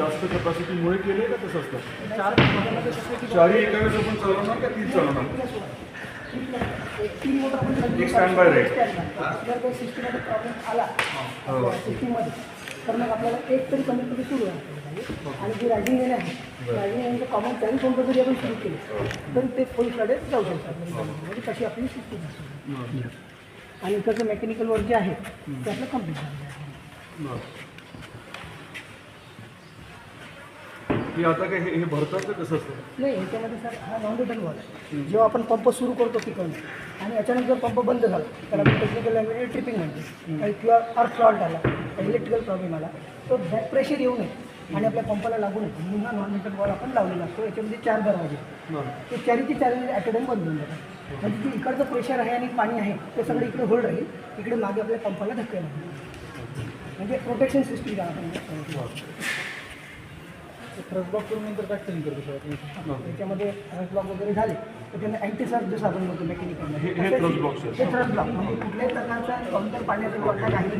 जास्त कॅपॅसिटीमुळे केले का तसं असतं चारही एका वेळेस आपण चालवणार का तीन चालवणार? एक राहील. हो. तर मग आपल्याला एक तरी कमी सुरू आहे आणि जी रायझिंग लेन आहे लेनचं कॉमन चाळीस जरी आपण सुरू केले तर ते जाऊ शकतात. म्हणजे तशी आपली सिस्टीम असते आणि इकडचं मेकॅनिकल वर्क जे आहे ते आपलं कंप्लीट झालेलं आहे. हे आता काय हे हे भरतात का कसं असतं? नाही याच्यामध्ये सर हा नॉन रिटर्न वॉल आहे. जेव्हा आपण पंप सुरू करतो तिकडनं आणि अचानक जर पंप बंद झाला तर आपण टेक्निकल लँग्वेज ट्रिपिंग म्हणतो. आणि किंवा अर्थ फॉल्ट आला इलेक्ट्रिकल प्रॉब्लेम आला तर बॅक प्रेशर येऊ नये. आणि आपल्या पंपाला लागू नये. म्हणून हा नॉन रिटर्न वॉल आपण लावलेला असतो. याच्यामध्ये चार दरवाजे. ते चारीचे चार ॲट बंद होऊन जातात. म्हणजे जे इकडचं प्रेशर आहे आणि पाणी आहे ते सगळं इकडे होल्ड राहील. इकडे मागे आपल्या पंपाला धक्के लागतील. म्हणजे प्रोटेक्शन सिस्टीम आपण. बॉक्स करून नंतर काय ट्रेन करतो त्याच्यामध्ये रस ब्लॉक वगैरे झाले तर त्यांना अँटी सर्ज जसं आपण म्हणतो मेकॅनिकल हे- ब्लॉक म्हणजे कुठल्याही प्रकारचा काउंटर पाण्याचा काही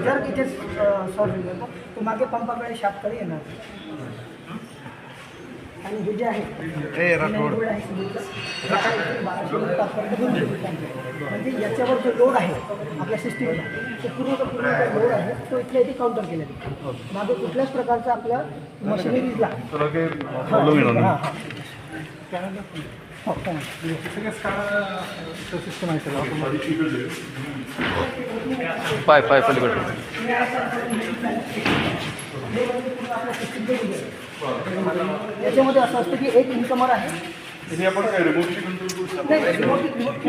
जर तिथे सॉल्व होईल तर मागे पंपाकडे शापकडे येणार. आणि हे जे आहे हे. हे. म्हणजे याच्यावर जो लोड आहे आपल्या सिस्टीमला तो पूर्ण पूर्ण लोड आहे तो इथल्या इथे काउंटर केला जातो मागे कुठल्याच प्रकारचा आपल्या मशिनरीजला हां हां पाय पाय पलीकडे. याच्यामध्ये असं असतं की एक इन्कमर आहे. हे आपण काय कंट्रोल remote-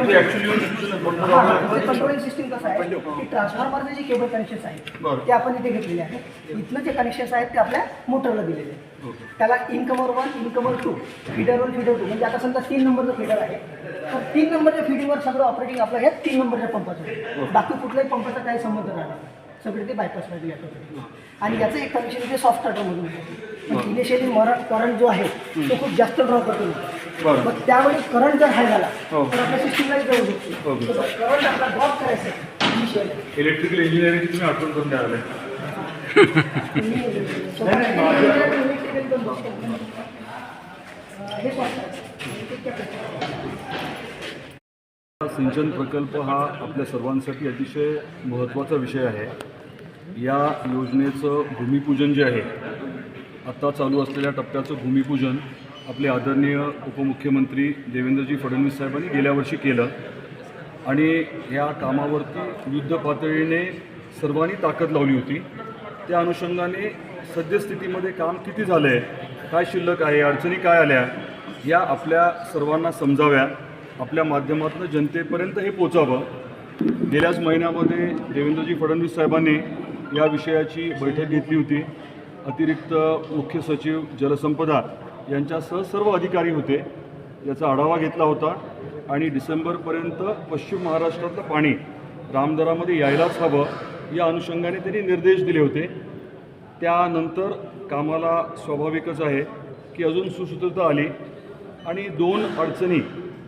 म्हणजे कंट्रोलिंग सिस्टीम कसं आहे की ट्रान्सफॉर्मरचे जे केबल कनेक्शन्स आहेत. ते आपण इथे घेतलेले आहेत. इथलं जे कनेक्शन्स आहेत ते आपल्या मोटरला दिलेले आहेत. त्याला incomer one incomer two feeder one feeder two म्हणजे आता समजा तीन नंबरचं फीडर आहे. तर तीन नंबरच्या फीडिंगवर सगळं ऑपरेटिंग आपलं हे तीन नंबरच्या पंपाचं आहे. बाकी कुठल्याही पंपाचा काही संबंध राहणार. सगळे ते बायपासमध्ये येतात. आणि याचं एक कनेक्शन ते सॉफ्ट स्टार्टरमधून इनिशियली मरण करंट जो आहे तो खूप जास्त ड्रॉ करतो. मग त्यावेळी करंट जर हाय झाला हो. तर आपल्या सिस्टीमला जाऊ शकतो. करंट आपला ड्रॉप करायचा इनिशियली इलेक्ट्रिकल इंजिनिअरिंग तुम्ही आठवण करून द्यायला सिंचन प्रकल्प हा आपल्या सर्वांसाठी अतिशय महत्त्वाचा विषय आहे या योजनेचं भूमिपूजन जे आहे आत्ता चालू असलेल्या टप्प्याचं भूमिपूजन आपले आदरणीय उपमुख्यमंत्री देवेंद्रजी फडणवीस साहेबांनी गेल्या वर्षी केलं. आणि या कामावरती युद्ध पातळीने सर्वांनी ताकद लावली होती. त्या अनुषंगाने सद्यस्थितीमध्ये काम किती झालं आहे काय शिल्लक आहे अडचणी काय आल्या या आपल्या सर्वांना समजाव्या. आपल्या माध्यमातून जनतेपर्यंत हे पोचावं. गेल्याच महिन्यामध्ये देवेंद्रजी फडणवीस साहेबांनी या विषयाची बैठक घेतली होती. अतिरिक्त मुख्य सचिव जलसंपदा यांच्यासह सर्व अधिकारी होते. याचा आढावा घेतला होता. आणि डिसेंबरपर्यंत पश्चिम महाराष्ट्रातलं पाणी रामदरामध्ये यायलाच हवं या अनुषंगाने त्यांनी निर्देश दिले होते. त्यानंतर कामाला स्वाभाविकच आहे की अजून सुसूत्रता आली आणि दोन अडचणी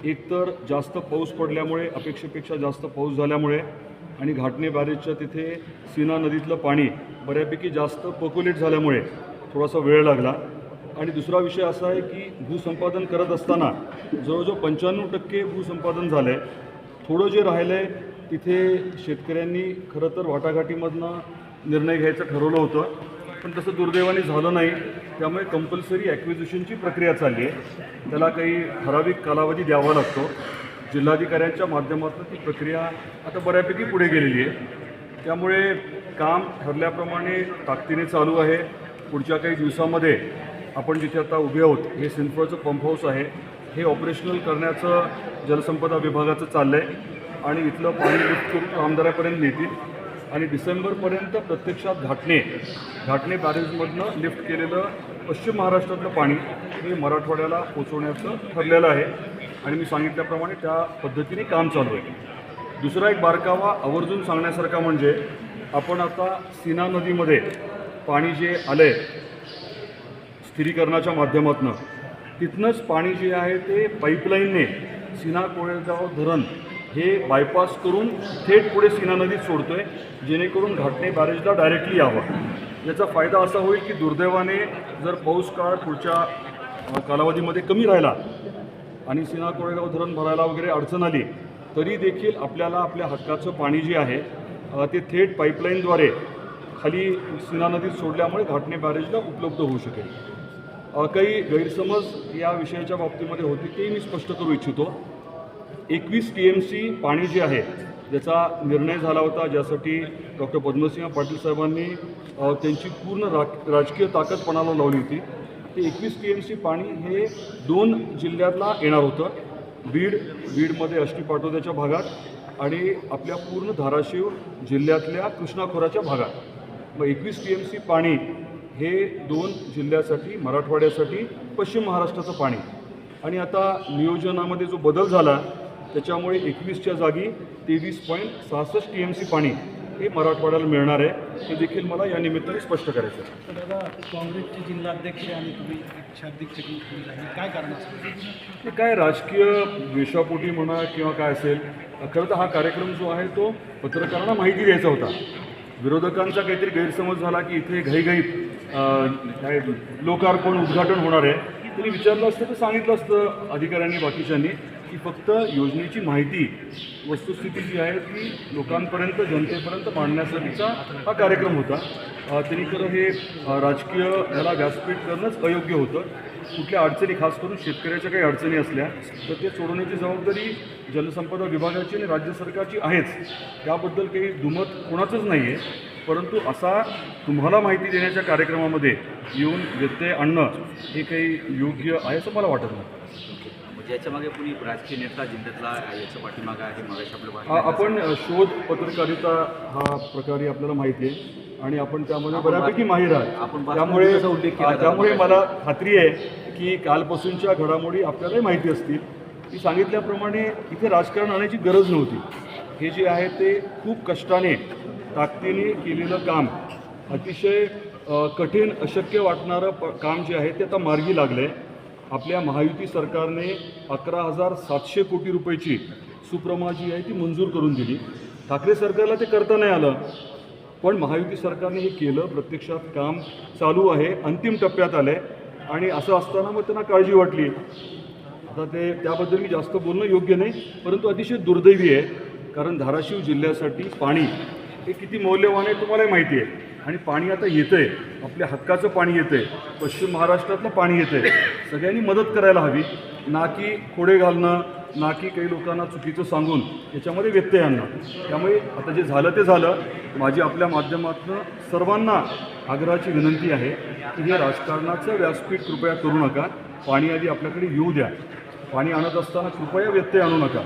एकतर जास्त पाऊस पडल्यामुळे अपेक्षेपेक्षा जास्त पाऊस झाल्यामुळे आणि घाटणे बॅरेजच्या तिथे सीना नदीतलं पाणी बऱ्यापैकी जास्त पकोलेट झाल्यामुळे थोडासा वेळ लागला. आणि दुसरा विषय असा आहे की भूसंपादन करत असताना जवळजवळ पंच्याण्णव टक्के भूसंपादन झालं आहे थोडं जे राहिलं आहे तिथे शेतकऱ्यांनी खरं तर वाटाघाटीमधनं निर्णय घ्यायचं ठरवलं होतं. पण तसं दुर्दैवाने झालं नाही. त्यामुळे कंपल्सरी ॲक्विजिशनची प्रक्रिया चालली आहे. त्याला काही ठराविक कालावधी द्यावा लागतो. जिल्हाधिकाऱ्यांच्या माध्यमातून ती प्रक्रिया आता बऱ्यापैकी पुढे गेलेली आहे. त्यामुळे काम ठरल्याप्रमाणे ताकदीने चालू आहे. पुढच्या काही दिवसामध्ये आपण जिथे आता उभे आहोत हे सिंदफळचं पंप हाऊस आहे. हे ऑपरेशनल करण्याचं जलसंपदा विभागाचं चाललं आहे आणि इथलं पाणी लिफ्ट करून रामदाऱ्यापर्यंत नेतील. आणि डिसेंबरपर्यंत प्रत्यक्षात घाटणे घाटणे बॅरेजमधनं लिफ्ट केलेलं पश्चिम महाराष्ट्रातलं पाणी हे मराठवाड्याला पोचवण्याचं ठरलेलं आहे. आणि मी सांगितल्याप्रमाणे त्या पद्धतीने काम चालू आहे. दुसरा एक बारकावा आवर्जून सांगण्यासारखा म्हणजे आपण आता सीना नदीमध्ये पाणी जे आलं आहे स्थिरीकरणाच्या माध्यमातून तिथनंच पाणी जे आहे ते पाईपलाईनने सीना कोळेगाव धरण हे बायपास करून थेट पुढे सीना नदीत सोडतो आहे जेणेकरून घाटणे बॅरेजला डायरेक्टली यावं. याचा फायदा असा होईल की दुर्दैवाने जर पाऊस काळ पुढच्या कालावधीमध्ये कमी राहिला आणि सीना कोरेगाव धरण भरायला वगैरे अडचण आली तरी देखील आपल्याला आपल्या हक्काचं पाणी जे आहे ते थेट पाईपलाईनद्वारे खाली सीना नदीत सोडल्यामुळे घाटणे बॅरेजला उपलब्ध होऊ शकेल. काही गैरसमज या विषयाच्या बाबतीमध्ये होते ते मी स्पष्ट करू इच्छितो. एकवीस टी एम सी पाणी जे आहे ज्याचा निर्णय झाला होता ज्यासाठी डॉक्टर पद्मसिंह पाटील साहेबांनी त्यांची पूर्ण राजकीय ताकद पणाला लावली होती. ते एकवीस टी एम सी पाणी हे दोन जिल्ह्यातला येणार होतं. बीड बीडमध्ये अष्टी पाटोद्याच्या भागात आणि आपल्या पूर्ण धाराशिव जिल्ह्यातल्या कृष्णाखोराच्या भागात. मग एकवीस टी एम सी पाणी हे दोन जिल्ह्यासाठी मराठवाड्यासाठी पश्चिम महाराष्ट्राचं पाणी. आणि आता नियोजनामध्ये जो बदल झाला त्याच्यामुळे एकवीसच्या जागी तेवीस पॉईंट सहासष्ट टी एम सी पाणी हे मराठवाड्याला मिळणार आहे हे देखील मला या निमित्ताने स्पष्ट करायचं आहे. तर दादा काँग्रेसचे जिल्हाध्यक्ष आणि तुम्ही आहे काय कारण असेल? ते काय राजकीय द्वेषापोटी म्हणा किंवा काय असेल खरं तर हा कार्यक्रम जो आहे तो पत्रकारांना माहिती द्यायचा होता. विरोधकांचा काहीतरी गैरसमज झाला की इथे घाईघाईत अं, काय लोकार्पण उद्घाटन होणार आहे. त्यांनी विचारलं असतं तर सांगितलं असतं अधिकाऱ्यांनी बाकीच्यांनी की फक्त योजनेची माहिती वस्तुस्थिती जी आहे ती लोकांपर्यंत जनतेपर्यंत मांडण्यासाठीचा हा कार्यक्रम होता. तरी त्यांनी खरं हे राजकीय याला व्यासपीठ करणंच अयोग्य होतं. कुठल्या अडचणी खास करून शेतकऱ्याच्या काही अडचणी असल्या तर ते सोडवण्याची जबाबदारी जलसंपदा विभागाची आणि राज्य सरकारची आहेच. त्याबद्दल काही दुमत कोणाचंच नाही आहे परंतु असा तुम्हाला माहिती देण्याच्या कार्यक्रमामध्ये येऊन व्यत्यय आणणं हे काही योग्य आहे असं मला वाटत नाही. म्हणजे याच्यामागे कुणी राजकीय नेता जिल्ह्यातला याच्या पाठीमागा आहे मगाशी आपलं आपण शोध पत्रकारिता हा प्रकारे आपल्याला माहिती आहे आणि आपण त्यामध्ये आपण बऱ्यापैकी माहीर आपण आहात बातमीमध्ये त्यामुळे उल्लेख केला त्यामुळे. मला खात्री आहे की कालपासूनच्या घडामोडी आपल्यालाही माहिती असतील. की सांगितल्याप्रमाणे इथे राजकारण आणण्याची गरज नव्हती. हे जे आहे ते खूप कष्टाने ताकदीने केलेलं काम अतिशय कठीण अशक्य वाटणारं प काम जे आहे ते आता मार्गी लागले आपल्या महायुती सरकारने अकरा हजार सातशे कोटी रुपयाची सुप्रमा जी आहे ती मंजूर करून दिली. ठाकरे सरकारला ते करता नाही आलं. पण महायुती सरकारने हे केलं प्रत्यक्षात काम चालू आहे अंतिम टप्प्यात आलं आहे आणि असं असताना मग त्यांना काळजी वाटली. आता ते त्याबद्दल मी जास्त बोलणं योग्य नाही परंतु अतिशय दुर्दैवी आहे. कारण धाराशिव जिल्ह्यासाठी पाणी हे किती मौल्यवान आहे तुम्हालाही माहिती आहे. आणि पाणी आता येतं आहे आपल्या हक्काचं पाणी येतं आहे पश्चिम महाराष्ट्रातलं पाणी येतं आहे सगळ्यांनी मदत करायला हवी. ना की खोडे घालणं ना की काही लोकांना चुकीचं सांगून याच्यामध्ये व्यत्यय आणणं. त्यामुळे आता जे झालं ते झालं. माझी आपल्या माध्यमातून सर्वांना आग्रहाची विनंती आहे की हे राजकारणाचं व्यासपीठ कृपया करू नका. पाणी आधी आपल्याकडे येऊ द्या. पाणी आणत असताना कृपया व्यत्यय आणू नका.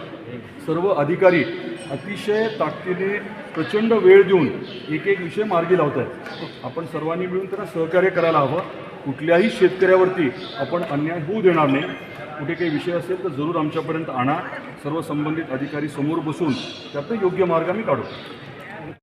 सर्व अधिकारी अतिशय ताकदीने प्रचंड वेळ देऊन एक एक विषय मार्गी लावत आहेत आपण सर्वांनी मिळून त्यांना सहकार्य करायला हवं. कुठल्याही शेतकऱ्यावरती आपण अन्याय होऊ देणार नाही. कुठे काही विषय असेल तर जरूर आमच्यापर्यंत आणा. सर्व संबंधित अधिकारी समोर बसून त्यातनं योग्य मार्ग आम्ही काढू.